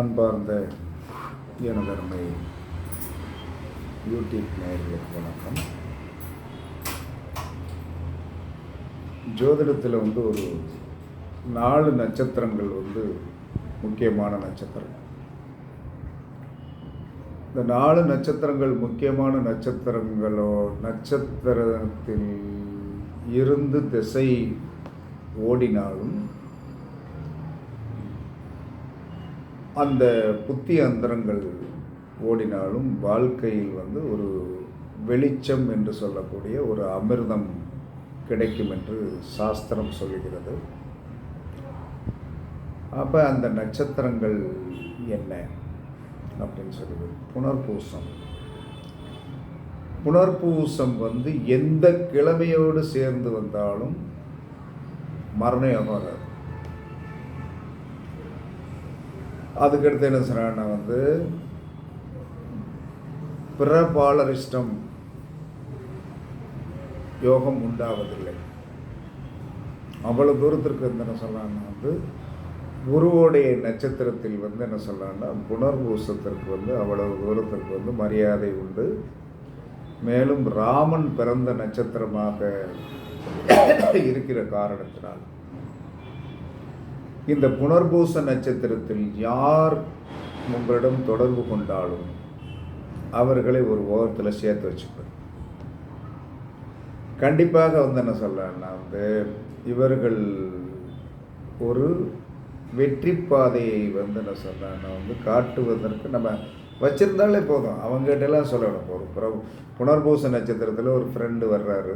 அன்பார்ந்த எனதருமை யூடியூப் நேயர்களுக்கு வணக்கம். ஜோதிடத்தில் வந்து ஒரு நாலு நட்சத்திரங்கள் வந்து முக்கியமான நட்சத்திரம். இந்த நாலு நட்சத்திரங்கள் முக்கியமான நட்சத்திரங்களோ நட்சத்திரத்தில் இருந்து திசை ஓடினாலும் அந்த புத்தி அந்தரங்கள் ஓடினாலும் வாழ்க்கையில் வந்து ஒரு வெளிச்சம் என்று சொல்லக்கூடிய ஒரு அமிர்தம் கிடைக்கும் என்று சாஸ்திரம் சொல்கிறது அப்போ அந்த நட்சத்திரங்கள் என்ன? அப்படின்னு சொல்லுது. புனர்பூசம். புனர்பூசம் வந்து எந்த கிழமையோடு சேர்ந்து வந்தாலும் மரணயோகம் வராது. அதுக்கடுத்து என்ன சொன்னா வந்து பிரபாலரிஷ்டம் யோகம் உண்டாவதில்லை. அவ்வளோ தூரத்திற்கு வந்து என்ன சொல்லலாம்னா வந்து குருவோடைய நட்சத்திரத்தில் வந்து என்ன சொல்லலாம்னா புனர்பூசத்திற்கு வந்து அவ்வளவு தூரத்திற்கு வந்து மரியாதை உண்டு. மேலும் ராமன் பிறந்த நட்சத்திரமாக இருக்கிற காரணத்தினால் இந்த புனர்பூச நட்சத்திரத்தில் யார் உங்களிடம் தொடர்பு கொண்டாலும் அவர்களை ஒரு ஓரத்தில் சேர்த்து வச்சுப்பேன். கண்டிப்பாக வந்து என்ன சொல்லலாம்னா வந்து இவர்கள் ஒரு வெற்றி பாதையை வந்து என்ன சொல்லலாம்னா வந்து காட்டுவதற்கு நம்ம வச்சிருந்தாலே போதும். அவங்ககிட்டலாம் சொல்லணும். ஒரு புனர்பூச நட்சத்திரத்தில் ஒரு ஃப்ரெண்டு வர்றாரு.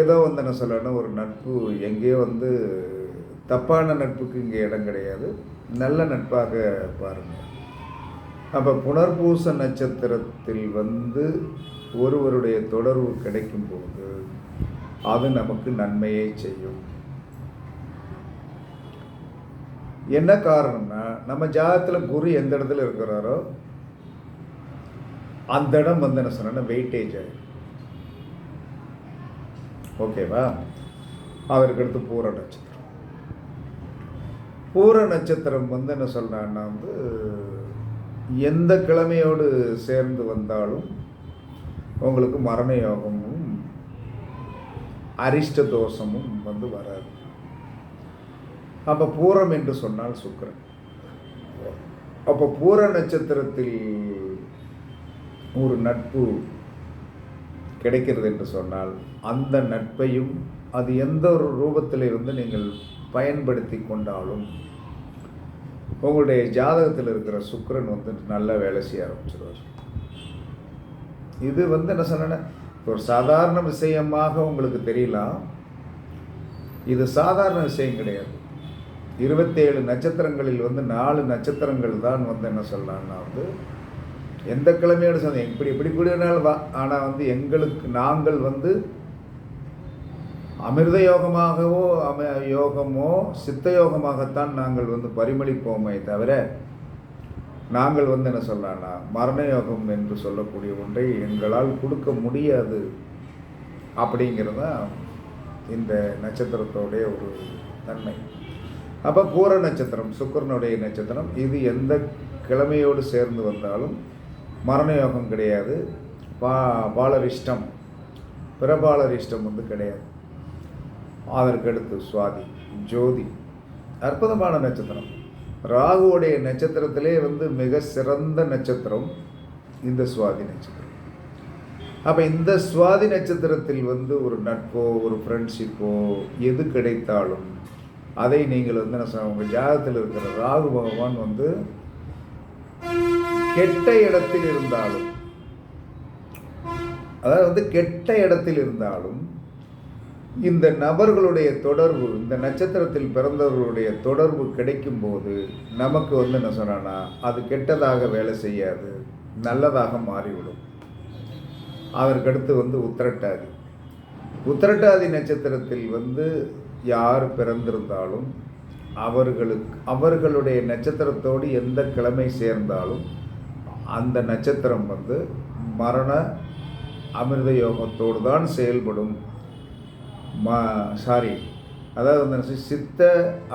ஏதோ வந்து என்ன சொல்லணும் ஒரு நட்பு எங்கேயோ வந்து தப்பான நட்புக்கு இங்கே இடம் கிடையாது. நல்ல நட்பாக பாருங்கள் அப்போ புனர்பூச நட்சத்திரத்தில் வந்து ஒருவருடைய தொடர்பு கிடைக்கும்போது அது நமக்கு நன்மையை செய்யும். என்ன காரணம்னா நம்ம ஜாதகத்தில் குரு எந்த இடத்துல இருக்கிறாரோ அந்த இடம் வந்து என்ன சொன்னா வெயிட்டேஜ் ஆகிடும் ஓகேவா அவருக்கு அடுத்து பூர நட்சத்திரம். பூர நட்சத்திரம் வந்து என்ன சொல்கிறான்னா வந்து எந்த கிழமையோடு சேர்ந்து வந்தாலும் உங்களுக்கு மரண யோகமும் அரிஷ்ட தோஷமும் வந்து வராது. அப்போ பூரம் என்று சொன்னால் சுக்கரன். அப்போ பூர நட்சத்திரத்தில் ஒரு நட்பு கிடைக்கிறது என்று சொன்னால் அந்த நட்பையும் அது எந்த ஒரு ரூபத்தில் வந்து நீங்கள் பயன்படுத்தி கொண்டாலும் உங்களுடைய ஜாதகத்தில் இருக்கிற சுக்கரன் வந்து நல்ல வேலை செய்ய ஆரம்பிச்சிருவார். இது வந்து என்ன சொன்னேன் ஒரு சாதாரண விஷயமாக உங்களுக்கு தெரியலாம் இது சாதாரண விஷயம் கிடையாது. இருபத்தேழு நட்சத்திரங்களில் வந்து நாலு நட்சத்திரங்கள் தான் வந்து என்ன சொல்லலாம்னா வந்து எந்த கிழமையோடு சொன்னேன் இப்படி எப்படி கூடியனாலும் வா. ஆனால் வந்து எங்களுக்கு நாங்கள் வந்து அமிர்த யோகமாகவோ அம யோகமோ சித்த யோகமாகத்தான் நாங்கள் வந்து பரிமளிப்போமே தவிர நாங்கள் வந்து என்ன சொல்லலாம்னா மரண யோகம் என்று சொல்லக்கூடிய ஒன்றை எங்களால் கொடுக்க முடியாது. அப்படிங்கிறது தான் இந்த நட்சத்திரத்தோடைய ஒரு தன்மை. அப்போ பூர நட்சத்திரம் சுக்கரனுடைய நட்சத்திரம் இது எந்த கிழமையோடு சேர்ந்து வந்தாலும் மரண யோகம் கிடையாது. பா பாலரிஷ்டம் பிரபாலரிஷ்டம் வந்து கிடையாது. அதற்கடுத்து சுவாதி ஜோதி அற்புதமான நட்சத்திரம். ராகுவோடைய நட்சத்திரத்திலே வந்து மிக சிறந்த நட்சத்திரம் இந்த சுவாதி நட்சத்திரம். அப்போ இந்த சுவாதி நட்சத்திரத்தில் வந்து ஒரு நட்போ ஒரு ஃப்ரெண்ட்ஷிப்போ எது கிடைத்தாலும் அதை நீங்கள் வந்து என்ன சொல்ல உங்கள் ஜாதகத்தில் இருக்கிற ராகு பகவான் வந்து கெட்ட இடத்தில் இருந்தாலும் அதாவது வந்து கெட்ட இடத்தில் இருந்தாலும் இந்த நபர்களுடைய தொடர்பு இந்த நட்சத்திரத்தில் பிறந்தவர்களுடைய தொடர்பு கிடைக்கும்போது நமக்கு வந்து என்ன சொன்னான்னா அது கெட்டதாக வேலை செய்யாது நல்லதாக மாறிவிடும். அதற்கடுத்து வந்து உத்திரட்டாதி. உத்திரட்டாதி நட்சத்திரத்தில் வந்து யார் பிறந்திருந்தாலும் அவர்களுக்கு அவர்களுடைய நட்சத்திரத்தோடு எந்த கிழமை சேர்ந்தாலும் அந்த நட்சத்திரம் வந்து மரண அமிர்த யோகத்தோடு தான் செயல்படும் மா சாரி அதாவது வந்து என்ன சித்த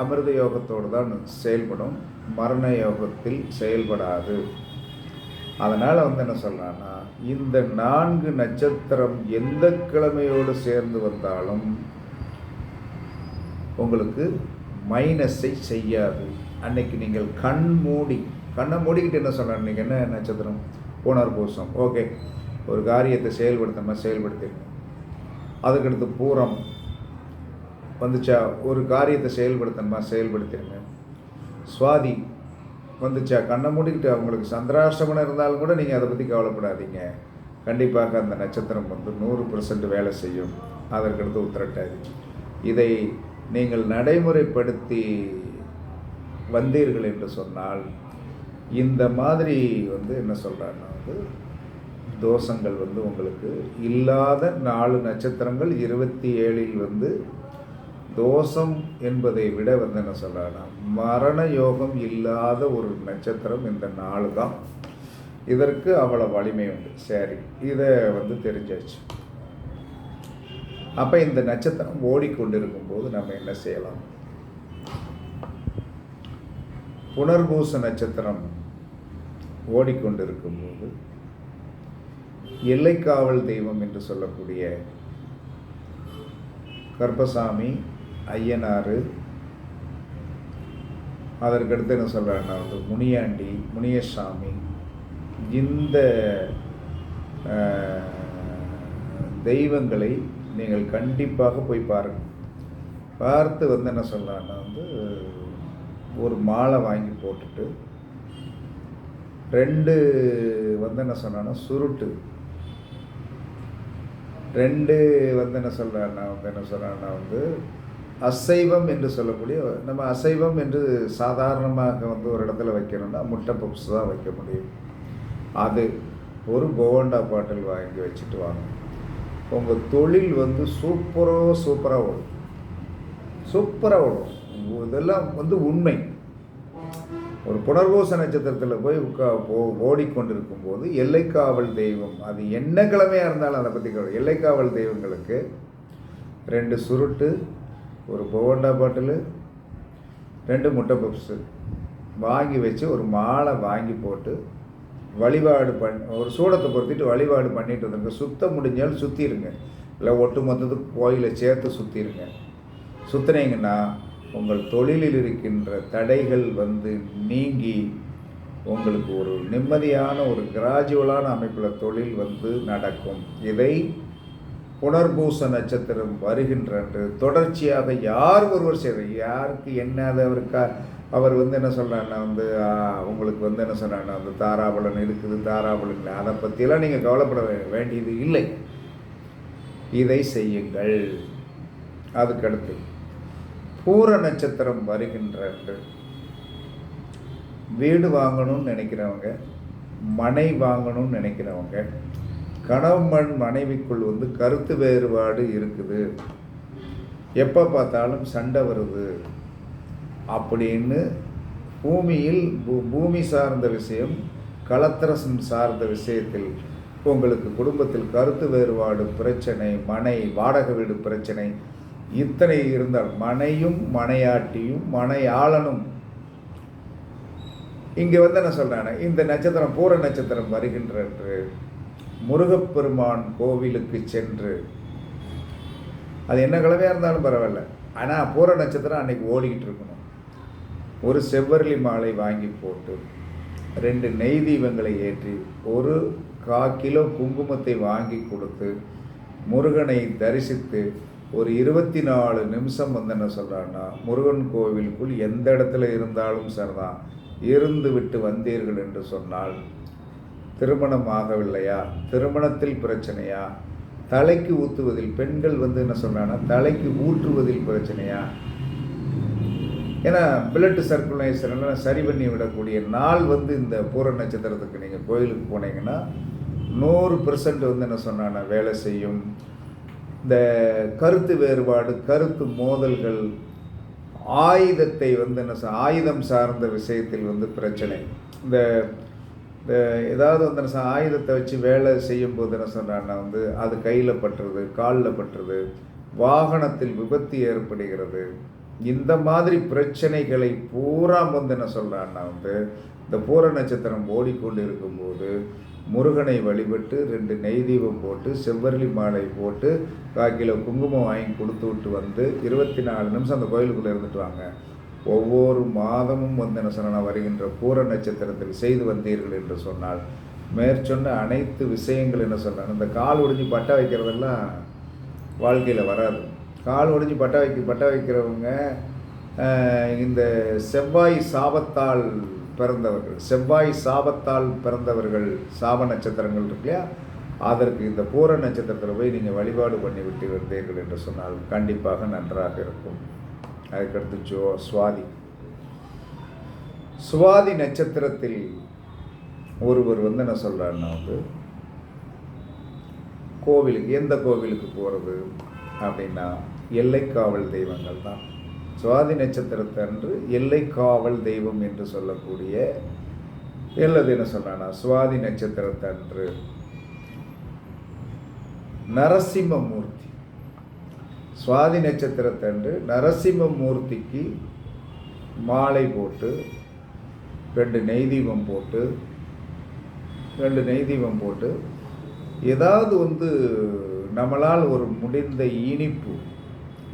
அமிர்த யோகத்தோடு தான் செயல்படும். மரண யோகத்தில் செயல்படாது. அதனால் வந்து என்ன சொல்கிறான்னா இந்த நான்கு நட்சத்திரம் எந்த கிழமையோடு சேர்ந்து வந்தாலும் உங்களுக்கு மைனஸை செய்யாது. அன்னைக்கு நீங்கள் கண் மூடி கண்ணை மூடிக்கிட்டு என்ன சொல்கிறேன் இன்றைக்கி என்ன நட்சத்திரம்? புனர்பூசம் ஓகே. ஒரு காரியத்தை செயல்படுத்தாமல் செயல்படுத்திடுங்க அதுக்கடுத்து பூரம் வந்துச்சா ஒரு காரியத்தை செயல்படுத்தணுமா செயல்படுத்திடுங்க சுவாதி வந்துச்சா கண்ணை மூடிக்கிட்டு அவங்களுக்கு சந்திராஷ்டமனம் இருந்தாலும் கூட நீங்கள் அதை பற்றி கவலைப்படாதீங்க. கண்டிப்பாக அந்த நட்சத்திரம் வந்து நூறு பர்சன்ட் வேலை செய்யும். அதற்கடுத்து உத்திரட்டாதி. இதை நீங்கள் நடைமுறைப்படுத்தி வந்தீர்கள் என்று சொன்னால் இந்த மாதிரி வந்து என்ன சொல்கிறாங்கன்னா வந்து தோஷங்கள் வந்து உங்களுக்கு இல்லாத நாலு நட்சத்திரங்கள் இருபத்தி ஏழில் வந்து தோஷம் என்பதை விட வந்து என்ன சொல்கிறாங்கன்னா மரண யோகம் இல்லாத ஒரு நட்சத்திரம் இந்த நாலு தான். இதற்கு அவ்வளோ வலிமை உண்டு. சரி இதை வந்து தெரிஞ்சாச்சு. அப்போ இந்த நட்சத்திரம் ஓடிக்கொண்டிருக்கும் போது நம்ம என்ன செய்யலாம்? புனர்பூச நட்சத்திரம் ஓடிக்கொண்டிருக்கும் போது எல்லைக்காவல் தெய்வம் என்று சொல்லக்கூடிய கர்பசாமி ஐயனார் அதற்கடுத்து என்ன சொல்கிறேன்னா வந்து முனியாண்டி முனியசாமி இந்த தெய்வங்களை நீங்கள் கண்டிப்பாக போய் பாருங்கள் பார்த்து வந்து என்ன சொல்லலான்னா வந்து ஒரு மாலை வாங்கி போட்டுட்டு ரெண்டு வந்து என்ன சொன்னான்னா சுருட்டு ரெண்டு வந்து என்ன சொல்கிறான்னா வந்து என்ன சொல்கிறேன்னா வந்து அசைவம் என்று சொல்லக்கூடிய நம்ம அசைவம் என்று சாதாரணமாக வந்து ஒரு இடத்துல வைக்கணும்னா முட்டை பப்ஸ் தான் வைக்க முடியும். அது ஒரு போண்டா பாட்டில் வாங்கி வச்சுட்டு வாங்க. உங்கள் தொழில் வந்து சூப்பராக சூப்பராக ஓடும். சூப்பராக ஓடும். இதெல்லாம் வந்து உண்மை. ஒரு புனர்பூச நட்சத்திரத்தில் போய் உட்கா போ ஓடிக்கொண்டிருக்கும் போது எல்லைக்காவல் தெய்வம் அது என்ன கிழமையாக இருந்தாலும் அதை பற்றி கவலை எல்லைக்காவல் தெய்வங்களுக்கு ரெண்டு சுருட்டு ஒரு போண்டா பாட்டிலு ரெண்டு முட்டை பப்ஸு வாங்கி வச்சு ஒரு மாலை வாங்கி போட்டு வழிபாடு பண் ஒரு சூடத்தை பொறுத்திட்டு வழிபாடு பண்ணிட்டு வந்துருங்க. சுத்த முடிஞ்சாலும் சுற்றிடுங்க இல்லை ஒட்டு மொத்தத்துக்கு கோயிலை சேர்த்து சுற்றிடுங்க சுற்றுனீங்கன்னா உங்கள் தொழிலில் இருக்கின்ற தடைகள் வந்து நீங்கி உங்களுக்கு ஒரு நிம்மதியான ஒரு கிராஜுவலான அமைப்பில் தொழில் வந்து நடக்கும். இதை புனர்பூச நட்சத்திரம் வருகின்றன்று தொடர்ச்சியாக யார் ஒருவர் செய்கிற யாருக்கு என்ன அது அவருக்கா? அவர் வந்து என்ன சொல்கிறாருன்னா வந்து உங்களுக்கு வந்து என்ன சொல்கிறாருன்னா வந்து தாராபலன் இருக்குது தாராபலன் இல்லை. அதை பற்றியெல்லாம் நீங்கள் கவலைப்பட வேண்டியது இல்லை. இதை செய்யுங்கள். அதுக்கடுத்து பூர நட்சத்திரம் வருகின்றது வீடு வாங்கணும்னு நினைக்கிறவங்க மனை வாங்கணும்னு நினைக்கிறவங்க கணவன் மனைவிக்குள் வந்து கருத்து வேறுபாடு இருக்குது. எப்போ பார்த்தாலும் சண்டை வருது. அப்படின்னு பூமியில் பூ- பூமி சார்ந்த விஷயம் கலத்திரசம் சார்ந்த விஷயத்தில் உங்களுக்கு குடும்பத்தில் கருத்து வேறுபாடு பிரச்சனை மனை வாடகை வீடு பிரச்சனை இத்தனை இருந்தால் மனையும் மனையாட்டியும் மனையாளனும். இங்கே வந்து என்ன சொல்கிறானே இந்த நட்சத்திரம் பூர நட்சத்திரம் வருகின்றன்று முருகப்பெருமான் கோவிலுக்கு சென்று அது என்ன கிழமையாக இருந்தாலும் பரவாயில்ல. ஆனால் பூர நட்சத்திரம் அன்னைக்கு ஓடிக்கிட்டு இருக்கணும். ஒரு செவ்வரளி மாலை வாங்கி போட்டு ரெண்டு நெய் தீபங்களை ஏற்றி ஒரு கா கிலோ குங்குமத்தை வாங்கி கொடுத்து முருகனை தரிசித்து ஒரு இருபத்தி நாலு நிமிஷம் வந்து என்ன சொல்கிறான்னா முருகன் கோவிலுக்குள் எந்த இடத்துல இருந்தாலும் சரிதான். இருந்து விட்டு வந்தீர்கள் என்று சொன்னால் திருமணம் ஆகவில்லையா? திருமணத்தில் பிரச்சனையா? தலைக்கு ஊற்றுவதில் பெண்கள் வந்து என்ன சொல்றாங்கன்னா தலைக்கு ஊற்றுவதில் பிரச்சனையா? ஏன்னா பிளட் சர்க்குலேஷன் சரி பண்ணி விடக்கூடிய நாள் வந்து இந்த பூர நட்சத்திரத்துக்கு நீங்கள் கோயிலுக்கு போனீங்கன்னா நூறு பெர்சன்ட் வந்து என்ன சொன்னான்னா வேலை செய்யும். இந்த கருத்து வேறுபாடு கருத்து மோதல்கள் ஆயுதத்தை வந்து என்ன ஆயுதம் சார்ந்த விஷயத்தில் வந்து பிரச்சனை. இந்த இந்த ஏதாவது வந்து என்ன ஆயுதத்தை வச்சு வேலை செய்யும் போது என்ன சொன்னான்னா வந்து அது கையில் பட்டுறது காலில் பட்டுறது வாகனத்தில் விபத்து ஏற்படுகிறது. இந்த மாதிரி பிரச்சனைகளை பூரா வந்து என்ன சொல்கிறான்னா வந்து இந்த பூர நட்சத்திரம் ஓடிக்கொண்டு இருக்கும்போது முருகனை வழிபட்டு ரெண்டு நெய் தீபம் போட்டு செவ்வரளி மாலை போட்டு கால் கிலோ குங்குமம் வாங்கி கொடுத்து விட்டு வந்து இருபத்தி நாலு நிமிஷம் அந்த கோயிலுக்குள்ளே இருந்துட்டு வாங்க. ஒவ்வொரு மாதமும் வந்து என்ன சொன்னா வருகின்ற பூர நட்சத்திரத்தில் செய்து வந்தீர்கள் என்று சொன்னால் மேற்சொன்ன அனைத்து விஷயங்கள் என்ன சொன்னாங்க? இந்த கால் ஒடிஞ்சு பட்டா வைக்கிறதெல்லாம் வாழ்க்கையில் வராது. கால் ஒடிஞ்சு பட்டா வைக்க பட்டா வைக்கிறவங்க இந்த செவ்வாய் சாபத்தால் பிறந்தவர்கள். செவ்வாய் சாபத்தால் பிறந்தவர்கள் சாப நட்சத்திரங்கள் இருக்கு இல்லையா? அதற்கு இந்த பூர நட்சத்திரத்தில் போய் நீங்கள் வழிபாடு பண்ணி விட்டு வந்தீர்கள் என்று சொன்னால் கண்டிப்பாக நன்றாக இருக்கும். அதுக்கடுத்து ஜோ சுவாதி. சுவாதி நட்சத்திரத்தில் ஒருவர் வந்து என்ன சொல்கிறாருன்னா வந்து கோவிலுக்கு எந்த கோவிலுக்கு போகிறது அப்படின்னா எல்லைக்காவல் தெய்வங்கள் தான். சுவாதி நட்சத்திரத்தன்று எல்லைக்காவல் தெய்வம் என்று சொல்லக்கூடிய அல்லது என்ன சொல்றானா சுவாதி நட்சத்திரத்தன்று நரசிம்மமூர்த்தி. சுவாதி நட்சத்திரத்தன்று நரசிம்மமூர்த்திக்கு மாலை போட்டு ரெண்டு நெய் தீபம் போட்டு ரெண்டு நெய் தீபம் போட்டு ஏதாவது வந்து நம்மளால் ஒரு முடிந்த இனிப்பு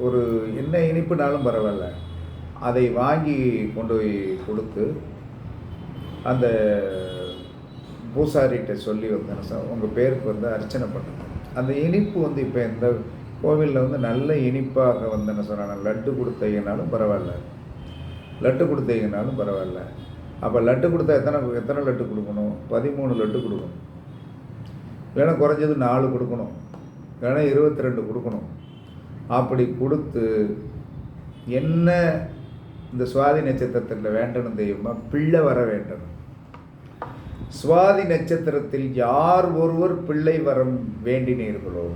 ஒரு என்ன இனிப்புனாலும் பரவாயில்ல. அதை வாங்கி கொண்டு போய் கொடுத்து அந்த பூசாரிகிட்ட சொல்லி வந்தேன் சார் உங்கள் பேருக்கு வந்து அர்ச்சனை பண்ணுங்க. அந்த இனிப்பு வந்து இப்போ இந்த கோவிலில் வந்து நல்ல இனிப்பாக வந்து என்ன சொல்கிறாங்க லட்டு கொடுத்தீங்கனாலும் பரவாயில்ல. லட்டு கொடுத்தீங்கனாலும் பரவாயில்ல. அப்போ லட்டு கொடுத்தா எத்தனை எத்தனை லட்டு கொடுக்கணும்? பதிமூணு லட்டு கொடுக்கணும். வேணால் குறைஞ்சது நாலு கொடுக்கணும். வேணால் இருபத்தி ரெண்டு கொடுக்கணும். அப்படி கொடுத்து என்ன இந்த சுவாதி நட்சத்திரத்தில் வேண்டணும் தெரியுமா? பிள்ளை வர வேண்டும். சுவாதி நட்சத்திரத்தில் யார் ஒருவர் பிள்ளை வரம் வேண்டினீர்களோ?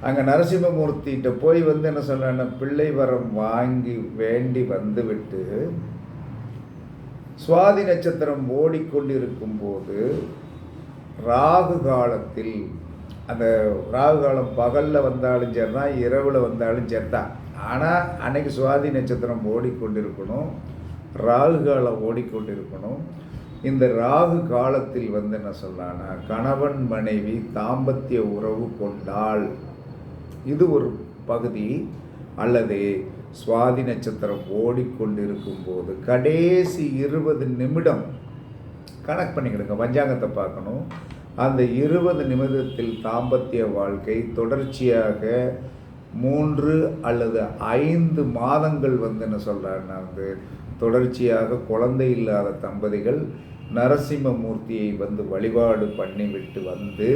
அங்கே நரசிம்மமூர்த்திகிட்ட போய் வந்து என்ன சொல்றேன்னா பிள்ளை வரம் வாங்கி வேண்டி வந்துவிட்டு சுவாதி நட்சத்திரம் ஓடிக்கொண்டிருக்கும் போது ராகு காலத்தில் அந்த ராகு காலம் பகலில் வந்தாலும் சரிதான் இரவில் வந்தாலும் சரிதான். ஆனால் அன்னைக்கு சுவாதி நட்சத்திரம் ஓடிக்கொண்டிருக்கணும். ராகு காலம் ஓடிக்கொண்டிருக்கணும். இந்த ராகு காலத்தில் வந்து என்ன சொல்கிறான்னா கணவன் மனைவி தாம்பத்திய உறவு கொண்டால் இது ஒரு பகுதி. அல்லது சுவாதி நட்சத்திரம் ஓடிக்கொண்டிருக்கும் போது கடைசி இருபது நிமிடம் கணக்கு பண்ணிக்கிடுங்க. பஞ்சாங்கத்தை பார்க்கணும். அந்த இருபது நிமிடத்தில் தாம்பத்திய வாழ்க்கை தொடர்ச்சியாக மூன்று அல்லது ஐந்து மாதங்கள் வந்து என்ன சொல்கிறாருன்னா வந்து தொடர்ச்சியாக குழந்தை இல்லாத தம்பதிகள் நரசிம்மமூர்த்தியை வந்து வழிபாடு பண்ணிவிட்டு வந்து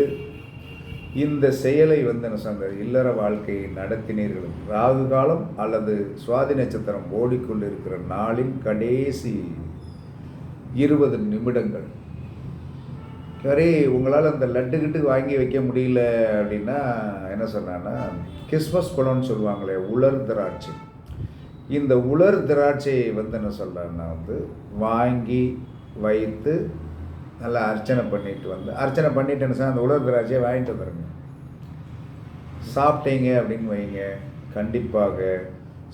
இந்த செயலை வந்து என்ன சொன்ன இல்லற வாழ்க்கையை நடத்தினீர்கள். ராகு காலம் அல்லது சுவாதி நட்சத்திரம் ஓடிக்கொண்டிருக்கிற நாளின் கடைசி இருபது நிமிடங்கள். சரி உங்களால் அந்த லட்டு கிட்டு வாங்கி வைக்க முடியல அப்படின்னா என்ன சொன்னான்னா கிறிஸ்மஸ் பழம்னு சொல்லுவாங்களே உலர் திராட்சை. இந்த உலர் திராட்சையை வந்து என்ன சொல்கிறேன்னா வந்து வாங்கி வைத்து நல்லா அர்ச்சனை பண்ணிட்டு வந்து அர்ச்சனை பண்ணிட்டு என்ன அந்த உலர் திராட்சையை வாங்கிட்டு வந்துடுங்க சாப்பிட்டீங்க அப்படின்னு வைங்க. கண்டிப்பாக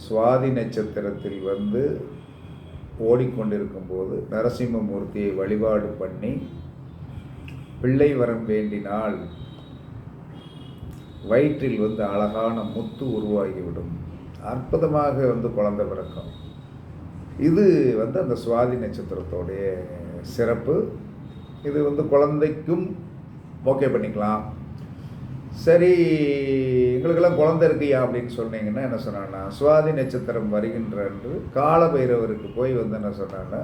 சுவாதி நட்சத்திரத்தில் வந்து ஓடிக்கொண்டிருக்கும் போது நரசிம்மமூர்த்தியை வழிபாடு பண்ணி பிள்ளை வரம் வேண்டினால் வயிற்றில் வந்து அழகான முத்து உருவாகிவிடும். அற்புதமாக வந்து குழந்தை பிறக்கும். இது வந்து அந்த சுவாதி நட்சத்திரத்தோடைய சிறப்பு. இது வந்து குழந்தைக்கும் ஓகே பண்ணிக்கலாம். சரி எங்களுக்கெல்லாம் குழந்தை இருக்கியா அப்படின்னு சொன்னீங்கன்னா என்ன சொன்னான்னா சுவாதி நட்சத்திரம் வருகின்ற அன்று காலபைரவருக்கு போய் வந்து என்ன சொன்னான்னா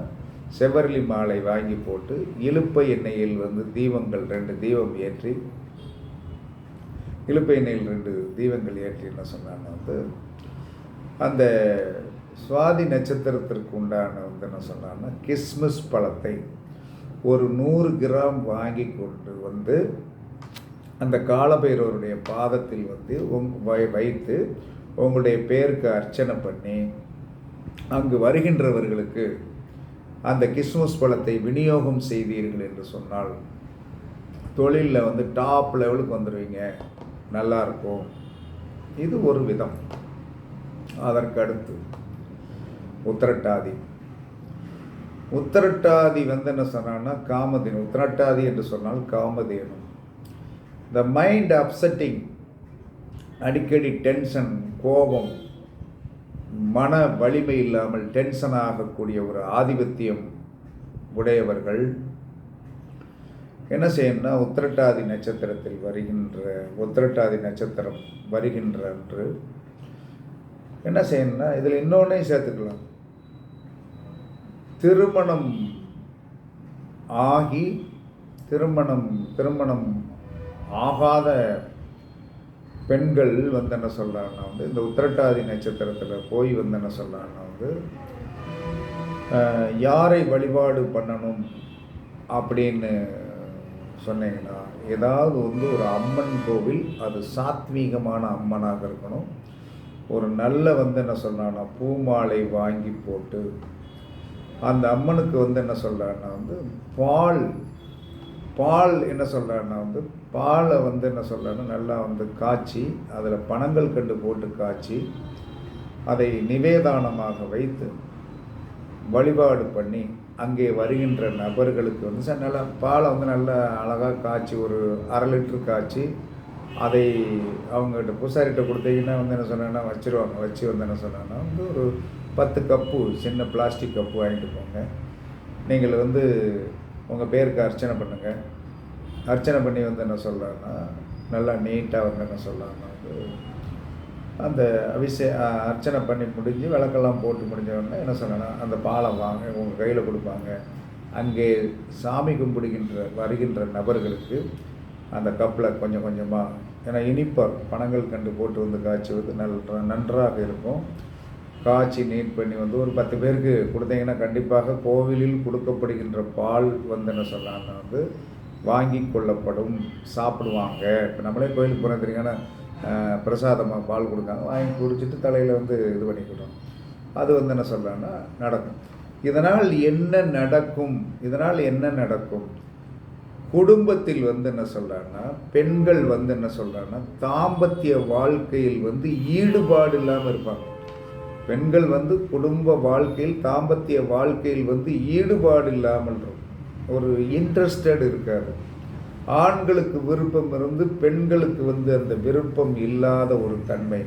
செவ்வரளி மாலை வாங்கி போட்டு இலுப்பை எண்ணெயில் வந்து தீபங்கள் ரெண்டு தீபம் ஏற்றி இலுப்பை எண்ணெயில் ரெண்டு தீபங்கள் ஏற்றி என்ன சொன்னான்னு வந்து அந்த சுவாதி நட்சத்திரத்திற்கு உண்டான வந்து என்ன சொன்னான்னா கிஸ்மஸ் பழத்தை ஒரு நூறு கிராம் வாங்கி கொண்டு வந்து அந்த காலபைரவருடைய பாதத்தில் வந்து உங் வை- வைத்து உங்களுடைய பேருக்கு அர்ச்சனை பண்ணி அங்கு வருகின்றவர்களுக்கு அந்த கிஸ்மஸ் பழத்தை விநியோகம் செய்தீர்கள் என்று சொன்னால் தொழிலில் வந்து டாப் லெவலுக்கு வந்துடுவீங்க நல்லாயிருக்கும் இது ஒரு விதம். அதற்கு அடுத்து உத்திரட்டாதி. உத்திரட்டாதி வந்து என்ன சொன்னான்னா காமதேனு. உத்திரட்டாதி என்று சொன்னால் காமதேனு. த மைண்ட் அப்செட்டிங் அடிக்கடி டென்ஷன் கோபம் மன வலிமை இல்லாமல் டென்ஷன் ஆகக்கூடிய ஒரு ஆதிபத்தியம் உடையவர்கள் என்ன செய்யணும்னா உத்திரட்டாதி நட்சத்திரத்தில் வருகின்ற உத்திரட்டாதி நட்சத்திரம் வருகின்ற அன்று என்ன செய்யணும்னா இதில் இன்னொன்றையும் சேர்த்துக்கலாம். திருமணம் ஆகி திருமணம் திருமணம் ஆகாத பெண்கள் வந்து என்ன சொல்கிறாங்கன்னா வந்து இந்த உத்திரட்டாதி நட்சத்திரத்தில் போய் வந்து என்ன சொல்லலாம்னா வந்து யாரை வழிபாடு பண்ணணும் அப்படின்னு சொன்னீங்கன்னா ஏதாவது வந்து ஒரு அம்மன் கோவில் அது சாத்வீகமான அம்மனாக இருக்கணும். ஒரு நல்ல வந்து என்ன சொல்கிறான்னா பூமாலை வாங்கி போட்டு அந்த அம்மனுக்கு வந்து என்ன சொல்கிறான்னா வந்து பால் பால் என்ன சொல்கிறான்னா வந்து பாலை வந்து என்ன சொல்கிறான்னா நல்லா வந்து காய்ச்சி அதில் பணங்கள் கண்டு போட்டு காய்ச்சி அதை நிவேதானமாக வைத்து வழிபாடு பண்ணி அங்கே வருகின்ற நபர்களுக்கு வந்து சார் நல்லா பாலை வந்து நல்லா அழகாக காய்ச்சி ஒரு அரை லிட்டர் காய்ச்சி அதை அவங்ககிட்ட பூசாரிகிட்ட கொடுத்தீங்கன்னா வந்து என்ன சொன்னேன்னா வச்சுருவாங்க. வச்சு வந்து என்ன சொன்னேன்னா வந்து ஒரு பத்து கப்பு சின்ன பிளாஸ்டிக் கப்பு வாங்கிட்டு போங்க. நீங்கள் வந்து உங்கள் பேருக்கு அர்ச்சனை பண்ணுங்கள் அர்ச்சனை பண்ணி வந்து என்ன சொல்லலாம்னா நல்லா நீட்டாக வந்து என்ன சொல்லலாம்னா வந்து அந்த அபிஷே அர்ச்சனை பண்ணி முடிஞ்சு விளக்கெல்லாம் போட்டு முடிஞ்சவொடனே என்ன சொல்லணும்னா அந்த பாலை வாங்க உங்கள் கையில் கொடுப்பாங்க. அங்கே சாமி கும்பிடுகின்ற வருகின்ற நபர்களுக்கு அந்த கப்பில் கொஞ்சம் கொஞ்சமாக ஏன்னா இனிப்பர் பணங்கள் கண்டு போட்டு வந்து காய்ச்சுவது நல்ல நன்றாக இருக்கும். காய்ச்சி நீட் பண்ணி வந்து ஒரு பத்து பேருக்கு கொடுத்தீங்கன்னா கண்டிப்பாக கோவிலில் கொடுக்கப்படுகின்ற பால் வந்து என்ன வந்து வாங்கி கொள்ளப்படும். சாப்பிடுவாங்க. இப்போ நம்மளே கோயிலுக்கு போனால் தெரியுங்கன்னா பிரசாதமாக பால் கொடுக்காங்க வாங்கி குடிச்சிட்டு தலையில் வந்து இது பண்ணிக்கிட்டோம். அது வந்து என்ன சொல்லலாம்னா நடக்கும். இதனால் என்ன நடக்கும்? இதனால் என்ன நடக்கும்? குடும்பத்தில் வந்து என்ன சொல்றாங்கன்னா பெண்கள் வந்து என்ன சொல்றாங்கன்னா தாம்பத்திய வாழ்க்கையில் வந்து ஈடுபாடு இல்லாமல் இருப்பாங்க. பெண்கள் வந்து குடும்ப வாழ்க்கையில் தாம்பத்திய வாழ்க்கையில் வந்து ஈடுபாடு இல்லாமல் ஒரு இன்ட்ரெஸ்டட் இருக்காது ஆண்களுக்கு விருப்பம் இருந்து பெண்களுக்கு வந்து அந்த விருப்பம் இல்லாத ஒரு தன்மை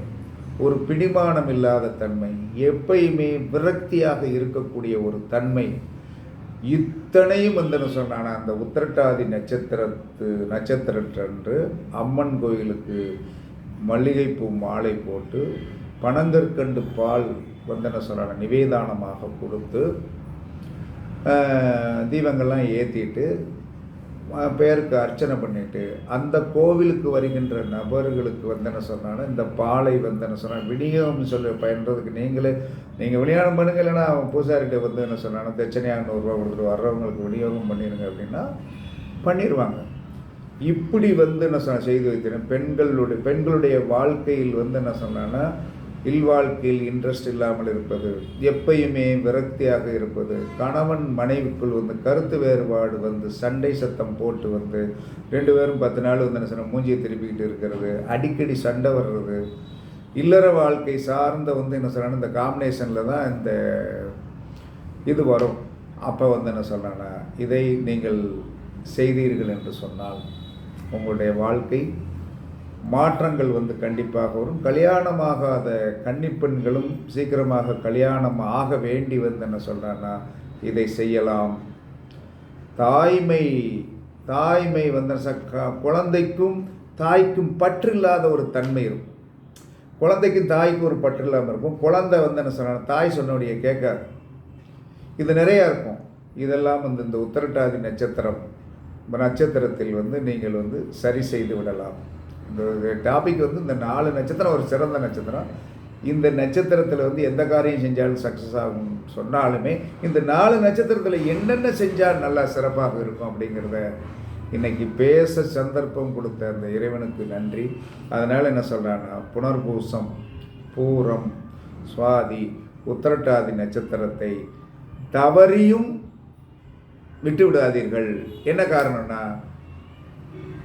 ஒரு பிடிமானம் இல்லாத தன்மை எப்பயுமே விரக்தியாக இருக்கக்கூடிய ஒரு தன்மை. இத்தனையும் வந்து என்ன அந்த உத்திரட்டாதி நட்சத்திரத்து நட்சத்திரத்தன்று அம்மன் கோயிலுக்கு மல்லிகைப்பூ மாலை போட்டு பனங்கற்கண்டு பால் வந்து என்ன நிவேதானமாக கொடுத்து தீபங்கள்லாம் ஏற்றிட்டு பேருக்கு அர்ச்சனை பண்ணிட்டு அந்த கோவிலுக்கு வருகின்ற நபர்களுக்கு வந்து என்ன சொன்னான்னா இந்த பாலை வந்து என்ன சொன்னா விநியோகம் சொல்லி பயின்றதுக்கு நீங்களே நீங்கள் விநியோகம் பண்ணுங்க இல்லைன்னா அவன் பூசாரிகிட்ட வந்து என்ன சொன்னாங்கன்னா தட்சணையாக நூறுரூவா கொடுத்துட்டு வர்றவங்களுக்கு விநியோகம் பண்ணிடுங்க அப்படின்னா பண்ணிடுவாங்க. இப்படி வந்து என்ன சொன்ன செய்து வைத்தேன் பெண்களுடைய பெண்களுடைய வாழ்க்கையில் வந்து என்ன சொன்னான்னா இல்வாழ்க்கையில் இன்ட்ரெஸ்ட் இல்லாமல் இருப்பது எப்பயுமே விரக்தியாக இருப்பது கணவன் மனைவிக்குள் வந்து கருத்து வேறுபாடு வந்து சண்டை சத்தம் போட்டு வந்து ரெண்டு பேரும் பத்து நாள் வந்து என்ன சொன்ன மூஞ்சியை திருப்பிக்கிட்டு இருக்கிறது அடிக்கடி சண்டை வர்றது இல்லற வாழ்க்கை சார்ந்த வந்து என்ன சொல்லணும் இந்த காம்பினேஷனில் தான் இந்த இது வரும். அப்போ வந்து என்ன சொல்கிறேன்னா இதை நீங்கள் செய்தீர்கள் என்று சொன்னால் உங்களுடைய வாழ்க்கை மாற்றங்கள் வந்து கண்டிப்பாக வரும். கல்யாணமாகாத கன்னிப்பெண்களும் சீக்கிரமாக கல்யாணம் ஆக வேண்டி வந்து என்ன சொல்கிறேன்னா இதை செய்யலாம். தாய்மை தாய்மை வந்து ச- குழந்தைக்கும் தாய்க்கும் பற்று இல்லாத ஒரு தன்மை இருக்கும். குழந்தைக்கும் தாய்க்கும் ஒரு பற்று இல்லாமல் இருக்கும். குழந்தை வந்து என்ன சொல்கிறாங்க தாய் சொன்னபடியே கேட்காது. இது நிறையா இருக்கும். இதெல்லாம் வந்து இந்த உத்தரட்டாதி நட்சத்திரம் நட்சத்திரத்தில் வந்து நீங்கள் வந்து சரி செய்து விடலாம். இந்த டாபிக் வந்து இந்த நாலு நட்சத்திரம் ஒரு சிறந்த நட்சத்திரம். இந்த நட்சத்திரத்தில் வந்து எந்த காரியம் செஞ்சாலும் சக்ஸஸ் ஆகும் சொன்னாலுமே இந்த நாலு நட்சத்திரத்தில் என்னென்ன செஞ்சால் நல்லா சிறப்பாக இருக்கும் அப்படிங்கிறத இன்றைக்கி பேச சந்தர்ப்பம் கொடுத்த அந்த இறைவனுக்கு நன்றி. அதனால் என்ன சொல்கிறான்னா புனர்பூசம் பூரம் சுவாதி உத்திரட்டாதி நட்சத்திரத்தை தவறியும் விட்டு விடாதீர்கள் என்ன காரணம்னா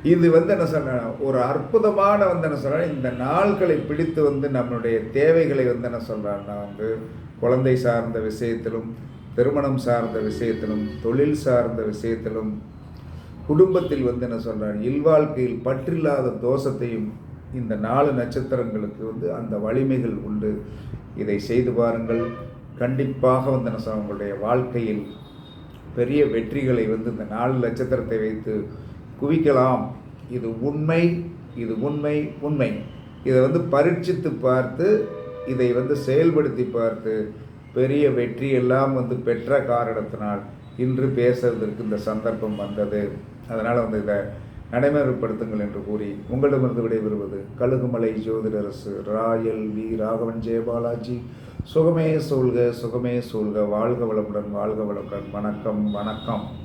இது வந்து என்ன சொல்ற ஒரு அற்புதமான வந்து என்ன சொல்ற இந்த நாள்களை பிடித்து வந்து நம்மளுடைய தேவைகளை வந்து என்ன சொல்றான்னா வந்து குழந்தை சார்ந்த விஷயத்திலும் திருமணம் சார்ந்த விஷயத்திலும் தொழில் சார்ந்த விஷயத்திலும் குடும்பத்தில் வந்து என்ன சொல்றார் இல்வாழ்க்கையில் பற்றில்லாத தோஷத்தையும் இந்த நாலு நட்சத்திரங்களுக்கு வந்து அந்த வலிமைகள் உண்டு. இதை செய்து பாருங்கள். கண்டிப்பாக வந்து என்ன சொல்ல உங்களுடைய வாழ்க்கையில் பெரிய வெற்றிகளை வந்து இந்த நாலு நட்சத்திரத்தை வைத்து குவிக்கலாம். இது உண்மை இது உண்மை உண்மை. இதை வந்து பரீட்சித்து பார்த்து இதை வந்து செயல்படுத்தி பார்த்து பெரிய வெற்றி எல்லாம் வந்து பெற்ற காரணத்தினால் இன்று பேசுவதற்கு இந்த சந்தர்ப்பம் வந்தது. அதனால் வந்து இதை நடைமுறைப்படுத்துங்கள் என்று கூறி உங்களிடமிருந்து விடைபெறுவது கழுகுமலை ஜோதிடரசு ராயல் வி. ராகவன் ஜெயபாலாஜி சுகமே சூழ்க சுகமே சூழ்க. வாழ்க வளமுடன் வாழ்க வளமுடன். வணக்கம் வணக்கம்.